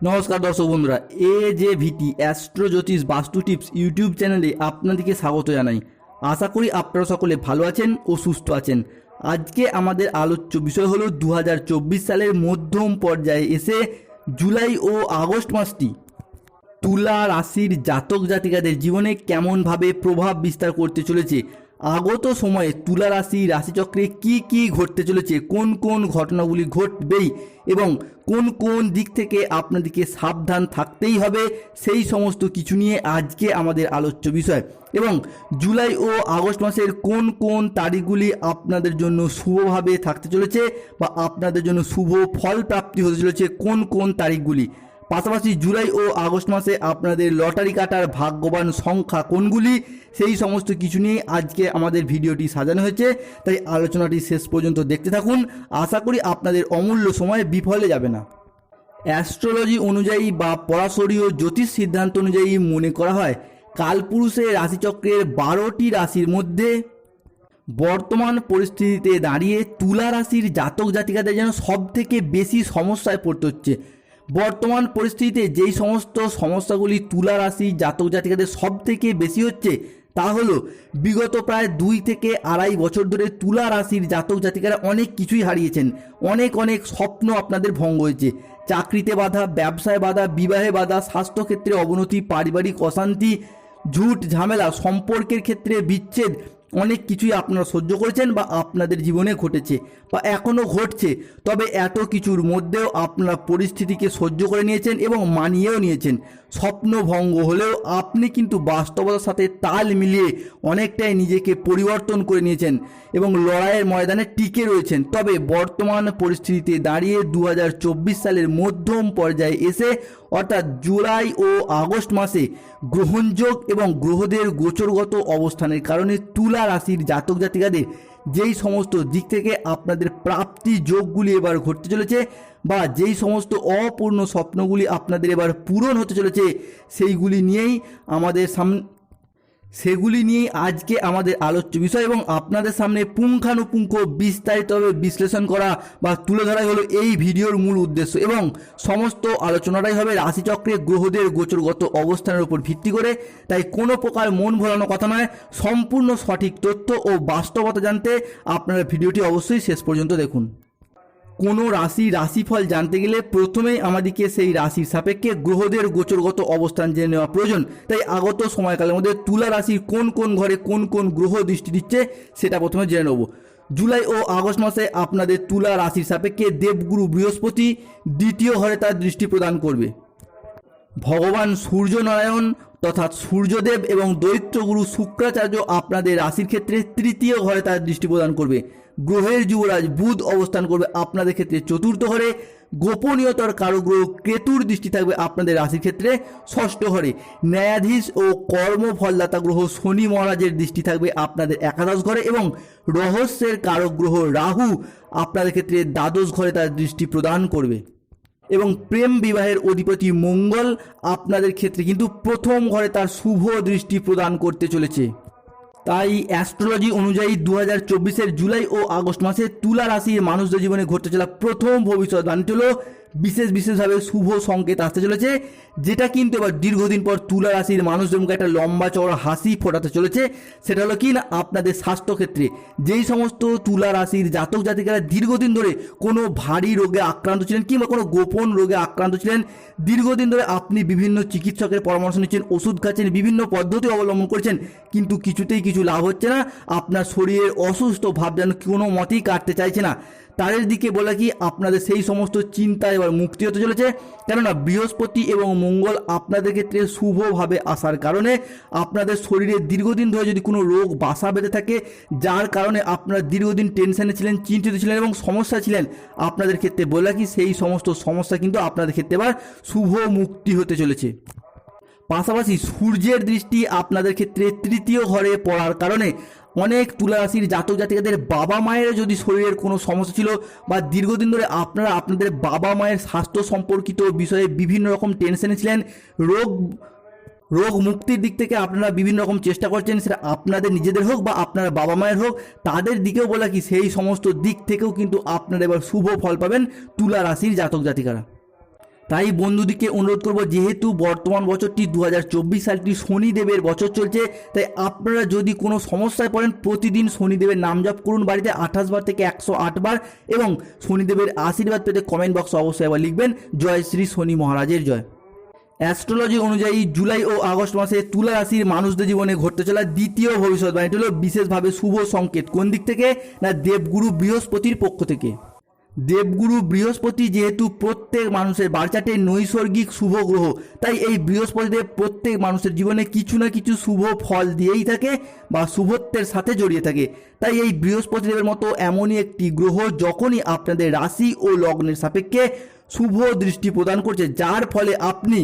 নমস্কার দর্শক বন্ধুরা এ যে ভিটি অ্যাস্ট্রো জ্যোতিষ বাস্তু টিপস ইউটিউব চ্যানেলে আপনাদেরকে স্বাগত জানাই। আশা করি আপনারা সকলে ভালো আছেন ও সুস্থ আছেন। আজকে আমাদের আলোচ্য বিষয় হলো দু হাজার চব্বিশ সালের মধ্যম পর্যায়ে এসে জুলাই ও আগস্ট মাসটি তুলা রাশির জাতক জাতিকাদের জীবনে কেমনভাবে প্রভাব বিস্তার করতে চলেছে আগত সময়ে তুলা রাশি, রাশিচক্রে কি কি ঘটতে চলেছে, কোন কোন ঘটনাগুলি ঘটবেই এবং কোন কোন দিক থেকে আপনাদেরকে সাবধান থাকতেই হবে, সেই সমস্ত কিছু নিয়ে আজকে আমাদের আলোচ্য বিষয়। এবং জুলাই ও আগস্ট মাসের কোন কোন তারিখগুলি আপনাদের জন্য শুভভাবে থাকতে চলেছে বা আপনাদের জন্য শুভ ফল প্রাপ্তি হতে চলেছে, কোন কোন তারিখগুলি? পাশাপাশি জুলাই ও আগস্ট মাসে আপনাদের লটারি কাটার ভাগ্যবান সংখ্যা কোনগুলি? সেই সমস্ত কিছু নিয়ে আজকে আমাদের ভিডিওটি সাজানো হয়েছে। তাই আলোচনাটি শেষ পর্যন্ত দেখতে থাকুন। আশা করি আপনাদের অমূল্য সময় বিফলে যাবে না। অ্যাস্ট্রোলজি অনুযায়ী বা পরাশরীয় জ্যোতিষ সিদ্ধান্ত অনুযায়ী মনে করা হয় কালপুরুষের রাশিচক্রের বারোটি রাশির মধ্যে বর্তমান পরিস্থিতিতে দাঁড়িয়ে তুলা রাশির জাতক জাতিকাদের যেন সব থেকে বেশি সমস্যায় পড়তে হচ্ছে। বর্তমান পরিস্থিতিতে যেই সমস্ত সমস্যাগুলি তুলা রাশি জাতক জাতিকাদের সব থেকে বেশি হচ্ছে, তা হলো বিগত প্রায় দুই থেকে আড়াই বছর ধরে তুলা রাশির জাতক জাতিকারা অনেক কিছুই হারিয়েছেন। অনেক অনেক স্বপ্ন আপনাদের ভঙ্গ হয়েছে। চাকরিতে বাধা, ব্যবসায় বাধা, বিবাহে বাধা, স্বাস্থ্যক্ষেত্রে অবনতি, পারিবারিক অশান্তি, ঝুট ঝামেলা, সম্পর্কের ক্ষেত্রে বিচ্ছেদ অনেক কিছুই আপনারা সহ্য করেছেন বা আপনাদের জীবনে ঘটেছে বা এখনও ঘটছে। তবে এত কিছুর মধ্যেও আপনারা পরিস্থিতিকে সহ্য করে নিয়েছেন এবং মানিয়েও নিয়েছেন। স্বপ্নভঙ্গ হলেও আপনি কিন্তু বাস্তবতার সাথে তাল মিলিয়ে অনেকটাই নিজেকে পরিবর্তন করে নিয়েছেন এবং লড়াইয়ের ময়দানে টিকে রয়েছেন। তবে বর্তমান পরিস্থিতিতে দাঁড়িয়ে দু হাজার চব্বিশ সালের মধ্যম পর্যায়ে এসে অর্থাৎ জুলাই ও আগস্ট মাসে গ্রহণযোগ এবং গ্রহদের গোচরগত অবস্থানের কারণে তুলা রাশির জাতক জাতিকাদের যেই সমস্ত দিক থেকে আপনাদের প্রাপ্তি যোগগুলি এবার ঘটতে চলেছে বা যেই সমস্ত অপূর্ণ স্বপ্নগুলি আপনাদের এবার পূরণ হতে চলেছে, সেইগুলি নিয়েই আমাদের সামনে সেগুলি নিয়েই আজকে আমাদের আলোচ্য বিষয় এবং আপনাদের সামনে পুঙ্খানুপুঙ্খ বিস্তারিতভাবে বিশ্লেষণ করা বা তুলে ধরাই হলো এই ভিডিওর মূল উদ্দেশ্য এবং সমস্ত আলোচনাটাই হবে রাশিচক্রে গ্রহদের গোচরগত অবস্থানের উপর ভিত্তি করে। তাই কোনো প্রকার মন ভোলানো কথা নয়, সম্পূর্ণ সঠিক তথ্য ও বাস্তবতা জানতে আপনারা ভিডিওটি অবশ্যই শেষ পর্যন্ত দেখুন। কোনো রাশি রাশিফল জানতে গেলে প্রথমেই আমাদেরকে সেই রাশির সাপেক্ষে গ্রহদের গোচরগত অবস্থান জেনে নেওয়া প্রয়োজন। তাই আগত সময়কালের মধ্যে তুলা রাশির কোন কোন ঘরে কোন কোন গ্রহ দৃষ্টি দিচ্ছে সেটা প্রথমে জেনে নেব। জুলাই ও আগস্ট মাসে আপনাদের তুলা রাশির সাপেক্ষে দেবগুরু বৃহস্পতি দ্বিতীয় ঘরে তার দৃষ্টি প্রদান করবে। ভগবান সূর্যনারায়ণ তথা সূর্যদেব এবং দৈত্যগুরু শুক্রাচার্য আপনাদের রাশির ক্ষেত্রে তৃতীয় ঘরে তার দৃষ্টি প্রদান করবে। গ্রহের যুবরাজ বুধ অবস্থান করবে আপনাদের ক্ষেত্রে চতুর্থ ঘরে গোপনীয়তার কারও গ্রহ কেতুর দৃষ্টি থাকবে আপনাদের রাশির ক্ষেত্রে ষষ্ঠ ঘরে ন্যায়াধীশ ও কর্মফলদাতা গ্রহ শনি মহারাজের দৃষ্টি থাকবে আপনাদের একাদশ ঘরে এবং রহস্যের কারক গ্রহ রাহু আপনাদের ক্ষেত্রে দ্বাদশ ঘরে তার দৃষ্টি প্রদান করবে। এবং প্রেম বিবাহের অধিপতি মঙ্গল আপনাদের ক্ষেত্রে কিন্তু প্রথম ঘরে তার শুভ দৃষ্টি প্রদান করতে চলেছে। তাই অ্যাস্ট্রোলজি অনুযায়ী দু হাজার চব্বিশের জুলাই ও আগস্ট মাসে তুলা রাশির মানুষদের জীবনে ঘটতে চলা প্রথম ভবিষ্যৎবাণীটি হলো বিশেষ বিশেষভাবে শুভ সংকেত আসতে চলেছে, যেটা কিন্তু এবার দীর্ঘদিন পর তুলা রাশির মানুষদের মুখে একটা লম্বা চড়া হাসি ফোটাতে চলেছে, সেটা হলো কি না, আপনাদের স্বাস্থ্যক্ষেত্রে। যেই সমস্ত তুলা রাশির জাতক জাতিকারা দীর্ঘদিন ধরে কোনো ভারী রোগে আক্রান্ত ছিলেন কিংবা কোনো গোপন রোগে আক্রান্ত ছিলেন, দীর্ঘদিন ধরে আপনি বিভিন্ন চিকিৎসকের পরামর্শ নিচ্ছেন, ওষুধ খাচ্ছেন, বিভিন্ন পদ্ধতি অবলম্বন করছেন, কিন্তু কিছুতেই কিছু লাভ হচ্ছে না, আপনার শরীরের অসুস্থ ভাব যেন কোনো মতেই কাটতে চাইছে না। তাদের দিকে বলে কি আপনাদের সেই সমস্ত চিন্তা এবার মুক্তি হতে চলেছে। কেননা বৃহস্পতি এবং মঙ্গল আপনাদের ক্ষেত্রে শুভভাবে আসার কারণে আপনাদের শরীরে দীর্ঘদিন ধরে যদি কোনো রোগ, বাসা বেঁধে থাকে, যার কারণে আপনারা দীর্ঘদিন টেনশনে ছিলেন, চিন্তিত ছিলেন এবং সমস্যা ছিলেন, আপনাদের ক্ষেত্রে বলে কি সেই সমস্ত সমস্যা কিন্তু আপনাদের ক্ষেত্রে এবার শুভ মুক্তি হতে চলেছে। পাশাপাশি সূর্যের দৃষ্টি আপনাদের ক্ষেত্রে তৃতীয় ঘরে পড়ার কারণে অনেক তুলা রাশির জাতক জাতিকাদের বাবা মায়ের যদি শরীরের কোনো সমস্যা ছিল বা দীর্ঘদিন ধরে আপনারা আপনাদের বাবা মায়ের স্বাস্থ্য সম্পর্কিত বিষয়ে বিভিন্ন রকম টেনশনে ছিলেন, রোগ রোগ মুক্তির দিক থেকে আপনারা বিভিন্ন রকম চেষ্টা করছেন, সেটা আপনাদের নিজেদের হোক বা আপনার বাবা মায়ের হোক, তাদের দিকেও বলা কি সেই সমস্ত দিক থেকেও কিন্তু আপনারা এবার শুভ ফল পাবেন তুলা রাশির জাতক জাতিকারা। তাই বন্ধুদিকে অনুরোধ করব, যেহেতু বর্তমান বছরটি দু হাজার চব্বিশ সালটি শনিদেবের বছর চলছে, তাই আপনারা যদি কোনো সমস্যায় পড়েন, প্রতিদিন শনিদেবের নাম জপ করুন বাড়িতে আঠাশ বার থেকে একশো বার এবং শনিদেবের আশীর্বাদ পেতে কমেন্ট বক্সে অবশ্যই আবার লিখবেন, জয় শ্রী শনি মহারাজের জয়। অ্যাস্ট্রোলজি অনুযায়ী জুলাই ও আগস্ট মাসে তুলা রাশির মানুষদের জীবনে ঘটতে চলা দ্বিতীয় ভবিষ্যৎবাণীটি হলো বিশেষভাবে শুভ সংকেত। কোন দিক থেকে? না দেবগুরু বৃহস্পতির পক্ষ থেকে। দেবগুরু বৃহস্পতি যেহেতু প্রত্যেক মানুষের বার্চাটে নৈসর্গিক শুভ গ্রহ, তাই এই বৃহস্পতিদেব প্রত্যেক মানুষের জীবনে কিছু না কিছু শুভ ফল দিয়েই থাকে বা শুভত্বের সাথে জড়িয়ে থাকে। তাই এই বৃহস্পতিদেবের মতো এমনই একটি গ্রহ যখনই আপনাদের রাশি ও লগ্নের সাপেক্ষে শুভ দৃষ্টি প্রদান করছে, যার ফলে আপনি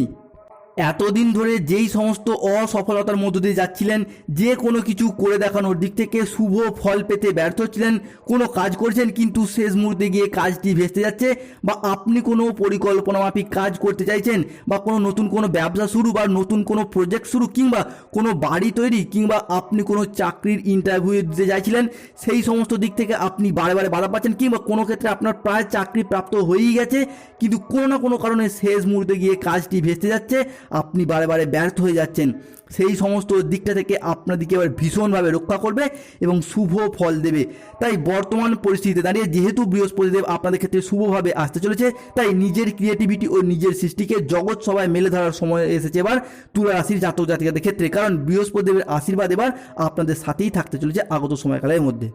এতদিন ধরে যেই সমস্ত অসফলতার মধ্য দিয়ে যাচ্ছিলেন, যে কোনো কিছু করে দেখানোর দিক থেকে শুভ ফল পেতে ব্যর্থ ছিলেন কোনো কাজ করছেন কিন্তু শেষ মুহূর্তে গিয়ে কাজটি ভেস্তে যাচ্ছে বা আপনি কোনো পরিকল্পনা মাফিক কাজ করতে চাইছেন বা কোনো নতুন কোনো ব্যবসা শুরু বা নতুন কোনো প্রজেক্ট শুরু কিংবা কোনো বাড়ি তৈরি কিংবা আপনি কোনো চাকরির ইন্টারভিউ দিতে চাইছিলেন সেই সমস্ত দিক থেকে আপনি বারে বারে বাধা পাচ্ছেন কিংবা কোনো ক্ষেত্রে আপনার প্রায় চাকরি প্রাপ্ত হয়েই গেছে, কিন্তু কোনো না কোনো কারণে শেষ মুহূর্তে গিয়ে কাজটি ভেস্তে যাচ্ছে। আপনি বারে বারে ব্যর্থ হয়ে যাচ্ছেন। সেই সমস্ত দিকটা থেকে আপনাদেরকে এবার ভীষণভাবে রক্ষা করবে এবং শুভ ফল দেবে। তাই বর্তমান পরিস্থিতিতে দাঁড়িয়ে যেহেতু বৃহস্পতিদেব আপনাদের ক্ষেত্রে শুভভাবে আসতে চলেছে, তাই নিজের ক্রিয়েটিভিটি ও নিজের সৃষ্টিকে জগৎ সবাই মেলে ধরার সময় এসেছে এবার তুলা রাশির জাতক জাতিকাদের ক্ষেত্রে। কারণ বৃহস্পতিদেবের আশীর্বাদ এবার আপনাদের সাথেই থাকতে চলেছে আগত সময়কালের মধ্যে।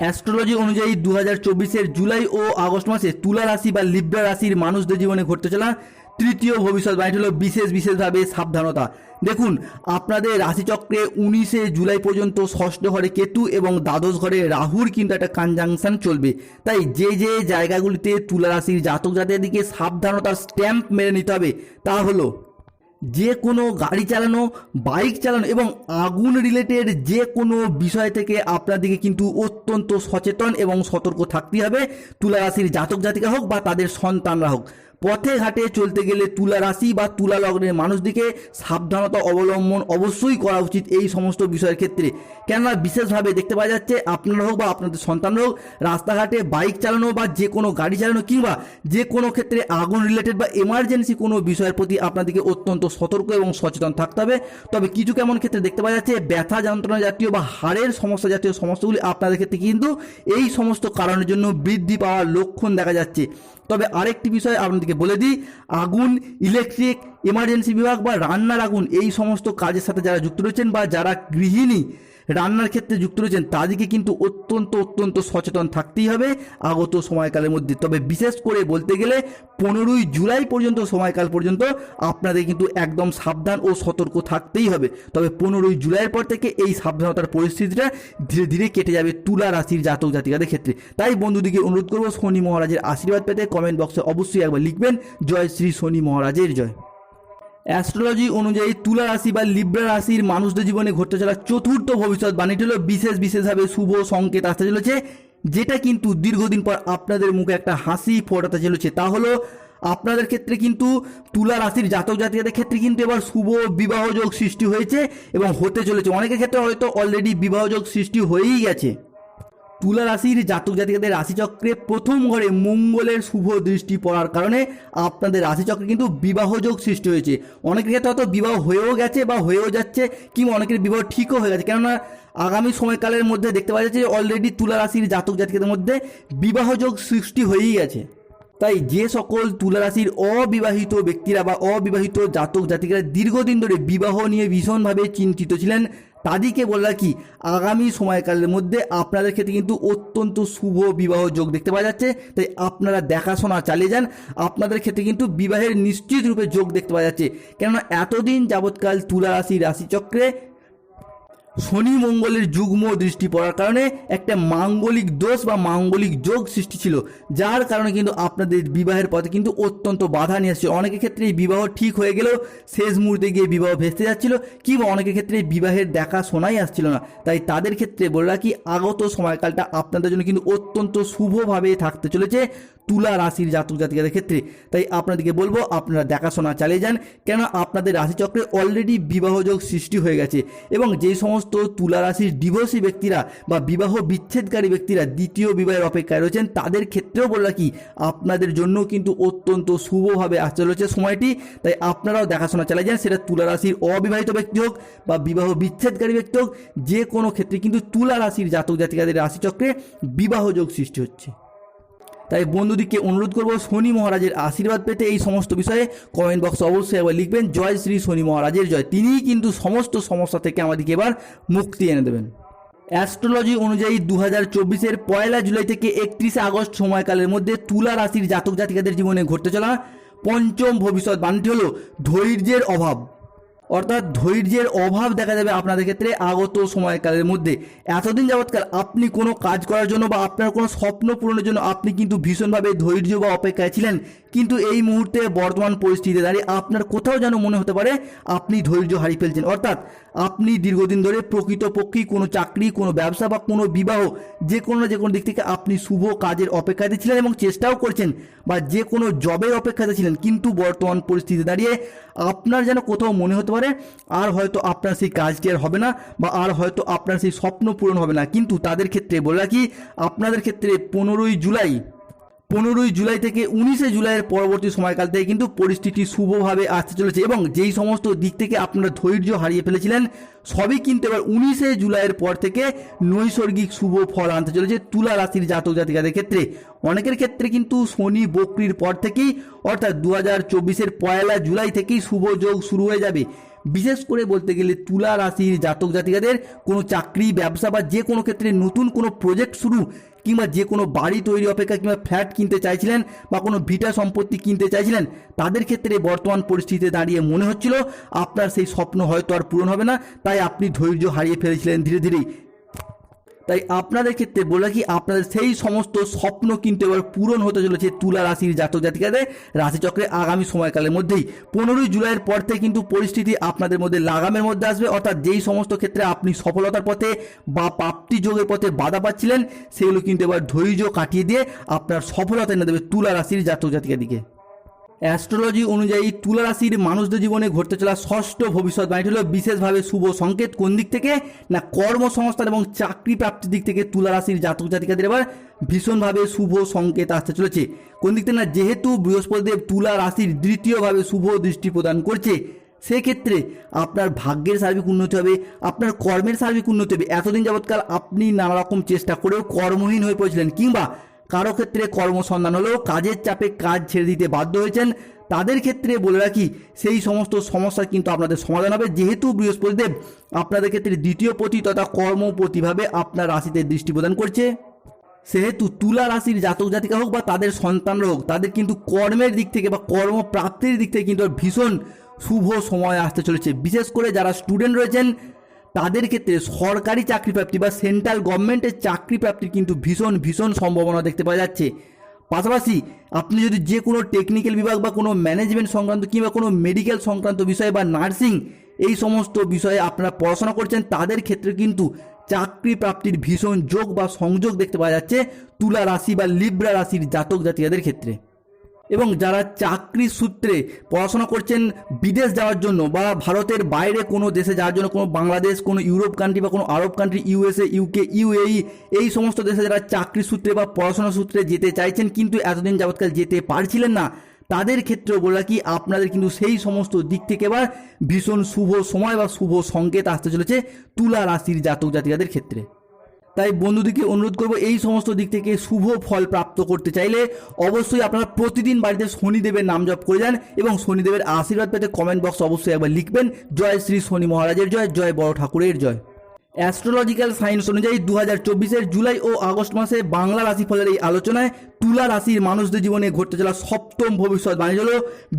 অ্যাস্ট্রোলজি অনুযায়ী দু হাজার চব্বিশের জুলাই ও আগস্ট মাসে তুলা রাশি বা লিব্রা রাশির মানুষদের জীবনে ঘটতে চলা তৃতীয় ভবিষ্যৎবাণীটি হলো বিশেষ বিশেষভাবে সাবধানতা। দেখুন, আপনাদের রাশিচক্রে উনিশে জুলাই পর্যন্ত ষষ্ঠ ঘরে কেতু এবং দ্বাদশ ঘরে রাহুর কিন্তু একটা কনজাংশন চলবে। তাই যে যে জায়গাগুলিতে তুলা রাশির জাতক জাতির দিকে সাবধানতার স্ট্যাম্প মেরে নিতে হবে, তা হলো যে কোনো গাড়ি চালানো বাইক চালানো এবং আগুন রিলেটেড যে কোনো বিষয় থেকে আপনাদেরকে কিন্তু অত্যন্ত সচেতন এবং সতর্ক থাকতে হবে। তুলা রাশির জাতক জাতিকা হোক বা তাদের সন্তানরা হোক। পথে ঘাটে চলতে গেলে তুলা রাশি বা তুলা লগ্নের মানুষদিকে সাবধানতা অবলম্বন অবশ্যই করা উচিত এই সমস্ত বিষয়ের ক্ষেত্রে। কেননা বিশেষভাবে দেখতে পাওয়া যাচ্ছে, আপনারা হোক বা আপনাদের সন্তানরা হোক, রাস্তাঘাটে বাইক চালানো বা যে কোনো গাড়ি চালানো কিংবা যে কোনো ক্ষেত্রে আগুন রিলেটেড বা এমার্জেন্সি কোনো বিষয়ের প্রতি আপনাদেরকে অত্যন্ত সতর্ক এবং সচেতন থাকতে হবে। তবে কিছু কেমন ক্ষেত্রে দেখতে পাওয়া যাচ্ছে, ব্যথা যন্ত্রণা জাতীয় বা হাড়ের সমস্যা জাতীয় সমস্যাগুলি আপনাদের ক্ষেত্রে কিন্তু এই সমস্ত কারণের জন্য বৃদ্ধি পাওয়ার লক্ষণ দেখা যাচ্ছে। তবে আরেকটি বিষয় আপনাদেরকে বলে দিই, আগুন ইলেকট্রিক এমার্জেন্সি বিভাগ বা রান্নার আগুন, এই সমস্ত কাজের সাথে যারা যুক্ত রয়েছেন বা যারা গৃহিণী রান্নার ক্ষেত্রে যুক্ত রয়েছেন তাদেরকে কিন্তু অত্যন্ত অত্যন্ত সচেতন থাকতেই হবে। আগত সময়কালের মধ্যে। তবে বিশেষ করে বলতে গেলে পনেরোই জুলাই পর্যন্ত, সময়কাল পর্যন্ত আপনাদের কিন্তু একদম সাবধান ও সতর্ক থাকতেই হবে। তবে পনেরোই জুলাইয়ের পর থেকে এই সাবধানতার পরিস্থিতিটা ধীরে ধীরে কেটে যাবে তুলা রাশির জাতক জাতিকাদের ক্ষেত্রে। তাই বন্ধুদিকে অনুরোধ করব শনি মহারাজের আশীর্বাদ পেতে কমেন্ট বক্সে অবশ্যই একবার লিখবেন। জয় শ্রী শনি মহারাজের জয়। অ্যাস্ট্রোলজি অনুযায়ী তুলা রাশি বা লিব্রা রাশির মানুষদের জীবনে ঘটতে চলা চতুর্থ ভবিষ্যৎবাণীটি হলো বিশেষ বিশেষভাবে শুভ সংকেত আসতে চলেছে, যেটা কিন্তু দীর্ঘদিন পর আপনাদের মুখে একটা হাসি ফোটাতে চলেছে। তা হলো, আপনাদের ক্ষেত্রে কিন্তু তুলা রাশির জাতক জাতিকাদের ক্ষেত্রে কিন্তু এবার শুভ বিবাহযোগ সৃষ্টি হয়েছে এবং হতে চলেছে। অনেকের ক্ষেত্রে হয়তো অলরেডি বিবাহযোগ সৃষ্টি হয়েই গেছে। তুলা রাশির জাতক জাতিকাদের রাশিচক্রে প্রথম ঘরে মঙ্গলের শুভ দৃষ্টি পড়ার কারণে আপনাদের রাশিচক্রে কিন্তু বিবাহযোগ সৃষ্টি হয়েছে। অনেকের ক্ষেত্রে হয়তো বিবাহ হয়েও গেছে বা হয়েও যাচ্ছে, কিংবা অনেকের বিবাহ ঠিকও হয়ে গেছে। কেননা আগামী সময়কালের মধ্যে দেখতে পাওয়া যাচ্ছে অলরেডি তুলা রাশির জাতক জাতিকাদের মধ্যে বিবাহযোগ সৃষ্টি হয়েই গেছে। তাই যে সকল তুলা রাশির অবিবাহিত ব্যক্তিরা বা অবিবাহিত জাতক জাতিকারা দীর্ঘদিন ধরে বিবাহ নিয়ে ভীষণভাবে চিন্তিত ছিলেন তাদেরকে বললাম কি, আগামী সময়কালের মধ্যে আপনাদের ক্ষেত্রে কিন্তু অত্যন্ত শুভ বিবাহ যোগ দেখতে পাওয়া যাচ্ছে। তাই আপনারা দেখাশোনা চালিয়ে যান। আপনাদের ক্ষেত্রে কিন্তু বিবাহের নিশ্চিত রূপে যোগ দেখতে পাওয়া যাচ্ছে। কেননা এতদিন যাবৎকাল তুলা রাশি রাশিচক্রে শনি মঙ্গলের যুগ্ম দৃষ্টি পড়ার কারণে একটা মাঙ্গলিক দোষ বা মাঙ্গলিক যোগ সৃষ্টি ছিল, যার কারণে কিন্তু আপনাদের বিবাহের পথে কিন্তু অত্যন্ত বাধা নিয়ে আসছে অনেকের ক্ষেত্রে এই বিবাহ ঠিক হয়ে গেলেও শেষ মুহূর্তে গিয়ে বিবাহ ভেস্তে যাচ্ছিল, কিংবা অনেকের ক্ষেত্রে বিবাহের দেখা শোনাই আসছিল না। তাই তাদের ক্ষেত্রে বলে রাখি, আগত সময়কালটা আপনাদের জন্য কিন্তু অত্যন্ত শুভভাবে থাকতে চলেছে। তুলা রাশির জাতক জাতিকাদের ক্ষেত্রে। তাই আপনাদেরকে বলব, আপনারা দেখাশোনা চালিয়ে যান। কেন আপনাদের রাশিচক্রে অলরেডি বিবাহযোগ সৃষ্টি হয়ে গেছে এবং যেই সমস্ত তুলা রাশির ডিভোর্সি ব্যক্তিরা বা বিবাহ বিচ্ছেদকারী ব্যক্তিরা দ্বিতীয় বিবাহের অপেক্ষায় রয়েছেন, তাদের ক্ষেত্রেও বলে রাখি, আপনাদের জন্য কিন্তু অত্যন্ত শুভভাবে আসতে চলেছে সময়টি। তাই আপনারাও দেখাশোনা চালিয়ে যান, সেটা তুলা রাশির অবিবাহিত ব্যক্তি হোক বা বিবাহ বিচ্ছেদকারী ব্যক্তি হোক, যে কোনো ক্ষেত্রে কিন্তু তুলা রাশির জাতক জাতিকাদের রাশিচক্রে বিবাহযোগ সৃষ্টি হচ্ছে। তাই বন্ধুদিকে অনুরোধ করব শনি মহারাজের আশীর্বাদ পেতে এই সমস্ত বিষয়ে কমেন্ট বক্সে অবশ্যই একবার লিখবেন, জয় শ্রী শনি মহারাজের জয়। তিনিই কিন্তু সমস্ত সমস্যা থেকে আমাদেরকে এবার মুক্তি এনে দেবেন। অ্যাস্ট্রোলজি অনুযায়ী দু হাজার চব্বিশের পয়লা জুলাই থেকে একত্রিশে আগস্ট সময়কালের মধ্যে তুলা রাশির জাতক জাতিকাদের জীবনে ঘটতে চলা পঞ্চম ভবিষ্যৎ বাণীটি হলো ধৈর্যের অভাব। অর্থাৎ ধৈর্যের অভাব দেখা যাবে আপনাদের ক্ষেত্রে আগত সময়কালের মধ্যে। এতদিন যাবৎকাল আপনি কোনো কাজ করার জন্য বা আপনার কোনো স্বপ্ন পূরণের জন্য আপনি কিন্তু ভীষণভাবে ধৈর্য বা অপেক্ষায় ছিলেন। কিন্তু এই মুহূর্তে বর্তমান পরিস্থিতিতে দাঁড়িয়ে আপনার কোথাও যেন মনে হতে পারে আপনি ধৈর্য হারিয়ে ফেলছেন। অর্থাৎ আপনি দীর্ঘদিন ধরে প্রকৃতপক্ষেই কোনো চাকরি, কোনো ব্যবসা বা কোনো বিবাহ যে কোনো যে কোনো দিক থেকে আপনি শুভ কাজের অপেক্ষাতে ছিলেন এবং চেষ্টাও করছেন বা যে কোনো জবের অপেক্ষাতে ছিলেন। কিন্তু বর্তমান পরিস্থিতি দাঁড়িয়ে আপনার যেন কোথাও মনে হতে পারে আর হয়তো আপনার সেই কাজটি আর হবে না বা আর হয়তো আপনার সেই স্বপ্ন পূরণ হবে না। কিন্তু তাদের ক্ষেত্রে বলে রাখি, আপনাদের ক্ষেত্রে পনেরোই জুলাই পনেরোই জুলাই থেকে উনিশে জুলাইয়ের পরবর্তী সময়কাল থেকে কিন্তু পরিস্থিতি শুভভাবে আসতে চলেছে এবং যেই সমস্ত দিক থেকে আপনারা ধৈর্য হারিয়ে ফেলেছিলেন, সবই কিন্তু এবার উনিশে জুলাইয়ের পর থেকে নৈসর্গিক শুভ ফল আনতে চলেছে তুলা রাশির জাতক জাতিকাদের ক্ষেত্রে। অনেকের ক্ষেত্রে কিন্তু শনি বকরির পর থেকেই, অর্থাৎ দু হাজার চব্বিশের পয়লা জুলাই থেকেই শুভ যোগ শুরু হয়ে যাবে। বিশেষ করে বলতে গেলে তুলা রাশির জাতক জাতিকাদের কোনো চাকরি, ব্যবসা বা যে কোনো ক্ষেত্রে নতুন কোনো প্রজেক্ট শুরু কিংবা যে কোনো বাড়ি তৈরি অপেক্ষা কিংবা ফ্ল্যাট কিনতে চাইছিলেন বা কোনো ভিটা সম্পত্তি কিনতে চাইছিলেন, তাদের ক্ষেত্রে বর্তমান পরিস্থিতিতে দাঁড়িয়ে মনে হচ্ছিল, আপনার সেই স্বপ্ন হয়তো আর পূরণ হবে না, তাই আপনি ধৈর্য হারিয়ে ফেলেছিলেন ধীরে ধীরেই। তাই আপনাদের ক্ষেত্রে বলে রাখি, আপনাদের সেই সমস্ত স্বপ্ন কিন্তু এবার পূরণ হতে চলেছে তুলা রাশির জাতক জাতিকাদের রাশিচক্রে আগামী সময়কালের মধ্যেই। পনেরোই জুলাইয়ের পর থেকে কিন্তু পরিস্থিতি আপনাদের মধ্যে লাগামের মধ্যে আসবে, অর্থাৎ যেই সমস্ত ক্ষেত্রে আপনি সফলতার পথে বা প্রাপ্তি যোগের পথে বাধা পাচ্ছিলেন, সেগুলো কিন্তু এবার ধৈর্য কাটিয়ে দিয়ে আপনার সফলতা এনে দেবে তুলা রাশির জাতক জাতিকার দিকে অ্যাস্ট্রোলজি অনুযায়ী তুলা রাশির মানুষদের জীবনে ঘটতে চলা ষষ্ঠ ভবিষ্যৎবাণীটি হলো বিশেষভাবে শুভ সংকেত কোন দিক থেকে? না কর্মসংস্থান এবং চাকরি প্রাপ্তির দিক থেকে তুলা রাশির জাতক জাতিকাদের এবার ভীষণভাবে শুভ সংকেত আসতে চলেছে। কোন দিক থেকে? না, যেহেতু বৃহস্পতিদেব তুলা রাশির দ্বিতীয়ভাবে শুভ দৃষ্টি প্রদান করছে, সেক্ষেত্রে আপনার ভাগ্যের সার্বিক উন্নতি হবে, আপনার কর্মের সার্বিক উন্নতি হবে। এতদিন যাবৎকাল আপনি নানা রকম চেষ্টা করেও কর্মহীন হয়ে পড়েছিলেন কিংবা কারও ক্ষেত্রে কর্মসন্ধান হলেও কাজের চাপে কাজ ছেড়ে দিতে বাধ্য হয়েছেন, তাদের ক্ষেত্রে বলে রাখি, সেই সমস্ত সমস্যা কিন্তু আপনাদের সমাধান হবে। যেহেতু বৃহস্পতিদেব আপনাদের ক্ষেত্রে দ্বিতীয় পতি তথা কর্মপতিভাবে আপনার রাশিতে দৃষ্টি প্রদান করছে। সেহেতু তুলা রাশির জাতক জাতিকা হোক বা তাদের সন্তানরা হোক, তাদের কিন্তু কর্মের দিক থেকে বা কর্মপ্রাপ্তির দিক থেকে কিন্তু ভীষণ শুভ সময় আসতে চলেছে। বিশেষ করে যারা স্টুডেন্ট রয়েছেন তাদের ক্ষেত্রে সরকারি চাকরি প্রাপ্তি বা সেন্ট্রাল গভর্নমেন্টের চাকরি প্রাপ্তির কিন্তু ভীষণ ভীষণ সম্ভাবনা দেখতে পাওয়া যাচ্ছে। পাশাপাশি আপনি যদি যে কোনো টেকনিক্যাল বিভাগ বা কোনো ম্যানেজমেন্ট সংক্রান্ত কিংবা কোনো মেডিকেল সংক্রান্ত বিষয় বা নার্সিং এই সমস্ত বিষয়ে আপনারা পড়াশোনা করছেন, তাদের ক্ষেত্রে কিন্তু চাকরি প্রাপ্তির ভীষণ যোগ বা সংযোগ দেখতে পাওয়া যাচ্ছে তুলা রাশি বা লিব্রা রাশির জাতক জাতিকাদের ক্ষেত্রে। এবং যারা চাকরির সূত্রে পড়াশোনা করছেন বিদেশ যাওয়ার জন্য বা ভারতের বাইরে কোনো দেশে যাওয়ার জন্য, কোনো বাংলাদেশ, কোনো ইউরোপ কান্ট্রি বা কোনো আরব কান্ট্রি ইউএসএ ইউকে ইউএই এই সমস্ত দেশে যারা চাকরি সূত্রে বা পড়াশোনা সূত্রে যেতে চাইছেন কিন্তু এতদিন যাবৎকাল যেতে পারছিলেন না, তাদের ক্ষেত্রেও বলে কি আপনাদের কিন্তু সেই সমস্ত দিক থেকে এবার ভীষণ শুভ সময় বা শুভ সংকেত আসতে চলেছে তুলা রাশির জাতক জাতিকাদের ক্ষেত্রে। তাই বন্ধুদেরকে অনুরোধ করব, এই সমস্ত দিক থেকে শুভ ফল প্রাপ্ত করতে চাইলে অবশ্যই আপনারা প্রতিদিন বাড়িতে শনিদেবের নাম জপ করে যান এবং শনিদেবের আশীর্বাদ পেতে কমেন্ট বক্স অবশ্যই একবার লিখবেন। জয় শ্রী শনি মহারাজের জয় জয় বড় ঠাকুরের জয়। অ্যাস্ট্রোলজিক্যাল সায়েন্স অনুযায়ী দু হাজার চব্বিশের জুলাই ও আগস্ট মাসে বাংলা রাশিফলের এই আলোচনায় তুলা রাশির মানুষদের জীবনে ঘটতে চলা সপ্তম ভবিষ্যৎবাণী হলো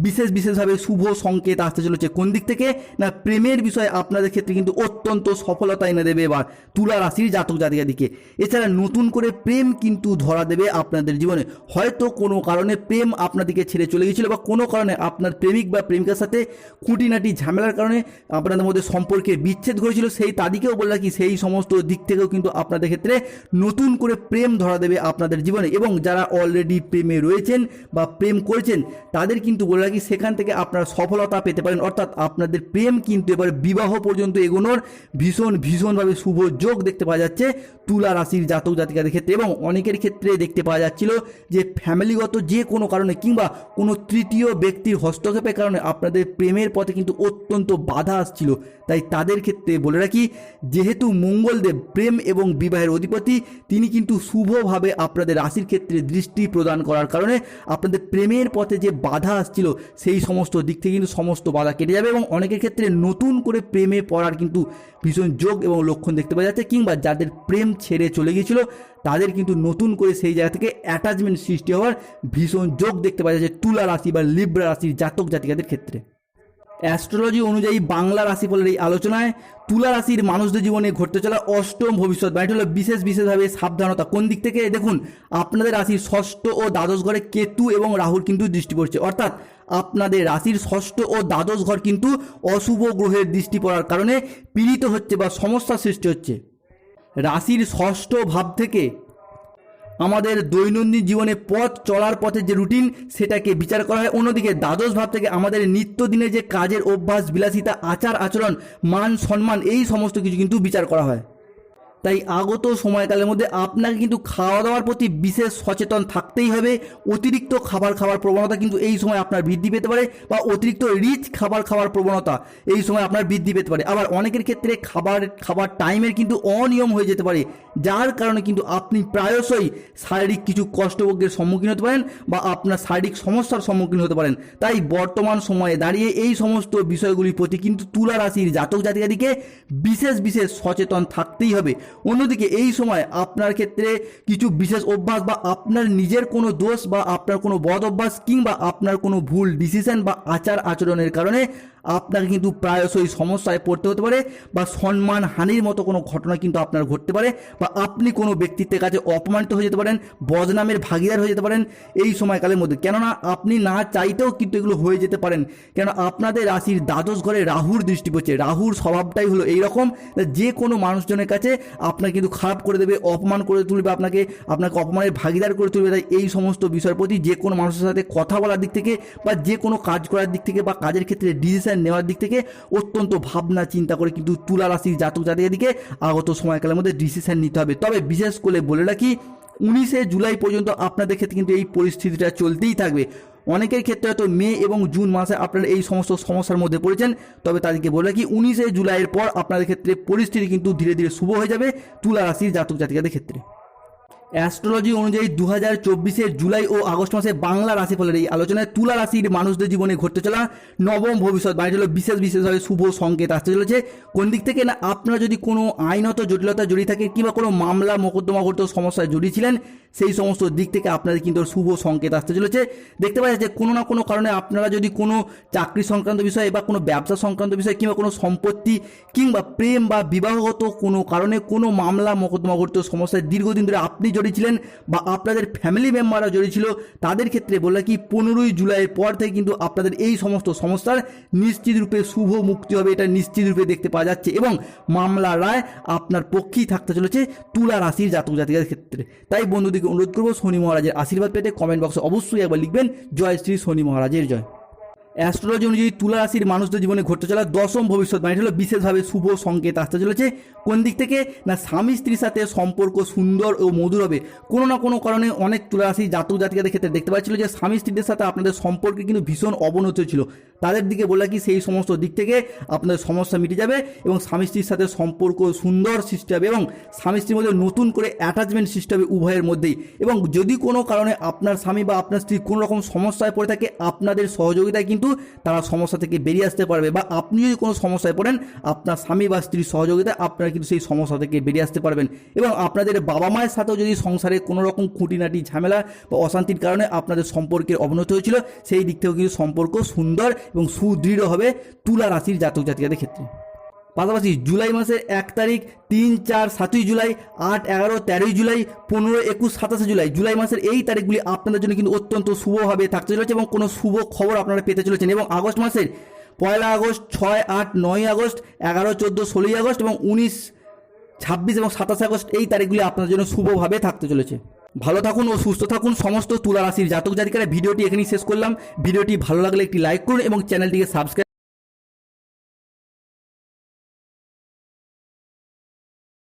বিশেষ বিশেষভাবে শুভ সংকেত আসতে চলেছে। কোন দিক থেকে? না, প্রেমের বিষয়ে আপনাদের ক্ষেত্রে কিন্তু অত্যন্ত সফলতা এনে দেবে এবার তুলা রাশির জাতক জাতিকা দিকে এছাড়া নতুন করে প্রেম কিন্তু ধরা দেবে আপনাদের জীবনে। হয়তো কোনো কারণে প্রেম আপনাদেরকে ছেড়ে চলে গিয়েছিল বা কোনো কারণে আপনার প্রেমিক বা প্রেমিকার সাথে খুঁটিনাটি ঝামেলার কারণে আপনাদের মধ্যে সম্পর্কে বিচ্ছেদ ঘটেছিল, সেই তাদিকেও বলে রাখি সেই সমস্ত দিক থেকেও কিন্তু আপনাদের ক্ষেত্রে নতুন করে প্রেম ধরা দেবে আপনাদের জীবনে। এবং যারা অলরেডি প্রেমে রয়েছেন বা প্রেম করেছেন, তাদের কিন্তু বলে রাখি, সেখান থেকে আপনারা সফলতা পেতে পারেন। অর্থাৎ আপনাদের প্রেম কিন্তু এবার বিবাহ পর্যন্ত এগোনোর ভীষণ, ভীষণভাবে শুভ যোগ দেখতে পাওয়া যাচ্ছে তুলা রাশির জাতক জাতিকাদের ক্ষেত্রে। এবং অনেকের ক্ষেত্রে দেখতে পাওয়া যাচ্ছিল যে ফ্যামিলিগত যে কোনো কারণে কিংবা কোনো তৃতীয় ব্যক্তির হস্তক্ষেপের কারণে আপনাদের প্রেমের পথে কিন্তু অত্যন্ত বাধা আসছিল। তাই তাদের ক্ষেত্রে বলে রাখি, যেহেতু মঙ্গলদেব প্রেম এবং বিবাহের অধিপতি, তিনি কিন্তু শুভভাবে আপনাদের রাশির ক্ষেত্রে দৃষ্টি প্রদান করার কারণে আপনাদের প্রেমের পথে যে বাধা আসছিল, সেই সমস্ত দিক থেকে কিন্তু সমস্ত বাধা কেটে যাবে এবং অনেকের ক্ষেত্রে নতুন করে প্রেমে পড়ার কিন্তু ভীষণ যোগ এবং লক্ষণ দেখতে পাওয়া যাচ্ছে কিংবা যাদের প্রেম ছেড়ে চলে গিয়েছিল, তাদের কিন্তু নতুন করে সেই জায়গা থেকে অ্যাটাচমেন্ট সৃষ্টি হওয়ার ভীষণ যোগ দেখতে পাওয়া যাচ্ছে তুলা রাশি বা লিব্রা রাশির জাতক জাতিকাদের ক্ষেত্রে। অ্যাস্ট্রোলজি অনুযায়ী বাংলা রাশিফলের এই আলোচনায় তুলা রাশির মানুষদের জীবনে ঘটতে চলা অষ্টম ভবিষ্যৎ বা এটা হলো বিশেষ বিশেষভাবে সাবধানতা। কোন দিক থেকে? দেখুন, আপনাদের রাশির ষষ্ঠ ও দ্বাদশ ঘরে কেতু এবং রাহুল কিন্তু দৃষ্টি পড়ছে। অর্থাৎ আপনাদের রাশির ষষ্ঠ ও দ্বাদশ ঘর কিন্তু অশুভ গ্রহের দৃষ্টি পড়ার কারণে পীড়িত হচ্ছে বা সমস্যার সৃষ্টি হচ্ছে। রাশির ষষ্ঠ ভাব থেকে আমাদের দৈনন্দিন জীবনে পথ চলার পথে যে রুটিন সেটাকে বিচার করা হয়। অন্যদিকে দ্বাদশ ভাব থেকে আমাদের নিত্যদিনে যে কাজের অভ্যাস, বিলাসিতা আচার আচরণ মান সম্মান এই সমস্ত কিছু কিন্তু বিচার করা হয়। তাই আগত সময়কালের মধ্যে আপনাকে কিন্তু খাওয়া দাওয়ার প্রতি বিশেষ সচেতন থাকতেই হবে। অতিরিক্ত খাবার খাওয়ার প্রবণতা কিন্তু এই সময় আপনার বৃদ্ধি পেতে পারে বা অতিরিক্ত রিচ খাবার খাওয়ার প্রবণতা এই সময় আপনার বৃদ্ধি পেতে পারে। আবার অনেকের ক্ষেত্রে খাবার খাবার টাইমের কিন্তু অনিয়ম হয়ে যেতে পারে, যার কারণে কিন্তু আপনি প্রায়শই শারীরিক কিছু কষ্টভোগের সম্মুখীন হতে পারেন বা আপনার শারীরিক সমস্যার সম্মুখীন হতে পারেন। তাই বর্তমান সময়ে দাঁড়িয়ে এই সমস্ত বিষয়গুলির প্রতি কিন্তু তুলা রাশির জাতক জাতিকাদিকে বিশেষ বিশেষ সচেতন থাকতেই হবে। অন্যদিকে এই সময় আপনার ক্ষেত্রে কিছু বিশেষ অভ্যাস বা আপনার নিজের কোনো দোষ বা আপনার কোনো বদ অভ্যাস কিংবা আপনার কোনো ভুল ডিসিশন বা আচার আচরণের কারণে আপনাকে কিন্তু প্রায়শই সমস্যায় পড়তে হতে পারে বা সম্মান হানির মতো কোনো ঘটনা কিন্তু আপনার ঘটতে পারে বা আপনি কোনো ব্যক্তিত্বের কাছে অপমানিত হয়ে যেতে পারেন, বদনামের ভাগিদার হয়ে যেতে পারেন এই সময়কালের মধ্যে। কেননা আপনি না চাইতেও কিন্তু এগুলো হয়ে যেতে পারেন। কেন আপনাদের রাশির দ্বাদশ ঘরে রাহুর দৃষ্টি পড়ছে। রাহুর স্বভাবটাই হলো এইরকম যে কোনো মানুষজনের কাছে আপনাকে কিন্তু খারাপ করে দেবে, অপমান করে তুলবে আপনাকে আপনাকে অপমানের ভাগিদার করে তুলবে। তাই এই সমস্ত বিষয়ের প্রতি যে কোনো মানুষের সাথে কথা বলার দিক থেকে বা যে কোনো কাজ করার দিক থেকে বা কাজের ক্ষেত্রে ডিসিশন নেওয়ার দিক থেকে অত্যন্ত ভাবনা, চিন্তা করে কিন্তু তুলা রাশির জাতক জাতিকের দিকে আগত সময়কালের মধ্যে ডিসিশন নিতে হবে। তবে বিশেষ করে বলে রাখি উনিশে জুলাই পর্যন্ত আপনাদের ক্ষেত্রে কিন্তু এই পরিস্থিতিটা চলতেই থাকবে। অনেকের ক্ষেত্রে হয়তো মে এবং জুন মাসে আপনারা এই সমস্ত সমস্যার মধ্যে পড়েছেন, তবে তাদেরকে বলে কি উনিশে জুলাইয়ের পর আপনাদের ক্ষেত্রে পরিস্থিতি কিন্তু ধীরে ধীরে শুভ হয়ে যাবে তুলা রাশির জাতক জাতিকাদের ক্ষেত্রে। অ্যাস্ট্রোলজি অনুযায়ী দু হাজার চব্বিশের জুলাই ও আগস্ট মাসে বাংলা রাশিফলের এই আলোচনায় তুলা রাশির মানুষদের জীবনে ঘটতে চলা নবম ভবিষ্যৎ বাড়ি হলো বিশেষ বিশেষভাবে শুভ সংকেত আসতে চলেছে। কোন দিক থেকে না আপনারা যদি কোনো আইনত জটিলতা জড়িয়ে থাকে কিংবা কোনো মামলা, মোকদ্দমা করতে সমস্যায় জড়িয়েছিলেন সেই সমস্ত দিক থেকে আপনাদের কিন্তু শুভ সংকেত আসতে চলেছে। দেখতে পাওয়া যাচ্ছে কোনো না কোনো কারণে আপনারা যদি কোনো চাকরি সংক্রান্ত বিষয়ে বা কোনো ব্যবসা সংক্রান্ত বিষয়ে কিংবা কোনো সম্পত্তি কিংবা প্রেম বা বিবাহগত কোনো কারণে কোনো মামলা, মোকদ্দমা করতে সমস্যায় দীর্ঘদিন ধরে আপনি জড়িয়েছিলেন বা আপনাদের ফ্যামিলি মেম্বাররা জড়িয়েছিল তাদের ক্ষেত্রে বলে কি পনেরোই জুলাইয়ের পর থেকে কিন্তু আপনাদের এই সমস্ত সমস্যার নিশ্চিত রূপে শুভ মুক্তি হবে, এটা নিশ্চিত রূপে দেখতে পাওয়া যাচ্ছে এবং মামলা রায় আপনার পক্ষেই থাকতে চলেছে তুলা রাশির জাতক জাতিকার ক্ষেত্রে। তাই বন্ধুদেরকে অনুরোধ করব শনি মহারাজের আশীর্বাদ পেতে কমেন্ট বক্সে অবশ্যই একবার লিখবেন, জয় শ্রী শনি মহারাজের জয়। অ্যাস্ট্রোলজি অনুযায়ী তুলা রাশির মানুষদের জীবনে ঘটতে চলা দশম ভবিষ্যৎ মানে হলো বিশেষভাবে শুভ সংকেত আসতে চলেছে। কোন দিক থেকে? না, স্বামী স্ত্রীর সাথে সম্পর্ক সুন্দর ও মধুর হবে। কোনো না কোনো কারণে অনেক তুলা রাশি জাতক জাতিকাদের ক্ষেত্রে দেখতে পাচ্ছিল যে, স্বামী স্ত্রীদের সাথে আপনাদের সম্পর্কে কিন্তু ভীষণ অবনতি ছিল তাদের দিকে বলে কি, সেই সমস্ত দিক থেকে আপনাদের সমস্যা মিটে যাবে এবং স্বামী স্ত্রীর সাথে সম্পর্ক সুন্দর সৃষ্টি হবে এবং স্বামী স্ত্রীর মধ্যে নতুন করে অ্যাটাচমেন্ট সৃষ্টি হবে উভয়ের মধ্যেই। এবং যদি কোনো কারণে আপনার স্বামী বা আপনার স্ত্রী কোনো রকম সমস্যায় পড়ে থাকে, আপনাদের সহযোগিতায় কিন্তু তারা সমস্যা থেকে বেরিয়ে আসতে পারবে বা আপনি যদি কোনো সমস্যায় পড়েন, আপনার স্বামী বা স্ত্রীর সহযোগিতায় আপনারা কিন্তু সেই সমস্যা থেকে বেরিয়ে আসতে পারবেন। এবং আপনাদের বাবা মায়ের সাথেও যদি সংসারে কোনো রকম খুঁটিনাটি, ঝামেলা বা অশান্তির কারণে আপনাদের সম্পর্কের অবনতি হয়েছিল, সেই দিক থেকেও কিন্তু সম্পর্ক সুন্দর এবং সুদৃঢ় হবে তুলা রাশির জাতক জাতিকাদের ক্ষেত্রে। পাশাপাশি জুলাই মাসের এক তারিখ, তিন, চার, সাতই জুলাই, আট, এগারো, তেরোই জুলাই, পনেরো, একুশ, সাতাশে জুলাই। জুলাই মাসের এই তারিখগুলি আপনাদের জন্য কিন্তু অত্যন্ত শুভভাবে থাকতে চলেছে এবং কোনো শুভ খবর আপনারা পেতে চলেছেন। এবং আগস্ট মাসের পয়লা আগস্ট, ছয়, আট, নয় আগস্ট, এগারো, চোদ্দ, ষোলোই আগস্ট এবং উনিশ, ছাব্বিশ এবং সাতাশে আগস্ট এই তারিখগুলি আপনাদের জন্য শুভভাবে থাকতে চলেছে। ভালো থাকুন ও সুস্থ থাকুন। সমস্ত তুলা রাশির জাতক জাতিকারা ভিডিওটি এখানেই শেষ করলাম। ভিডিওটি ভালো লাগলে একটি লাইক করুন এবং চ্যানেলটিকে সাবস্ক্রাইব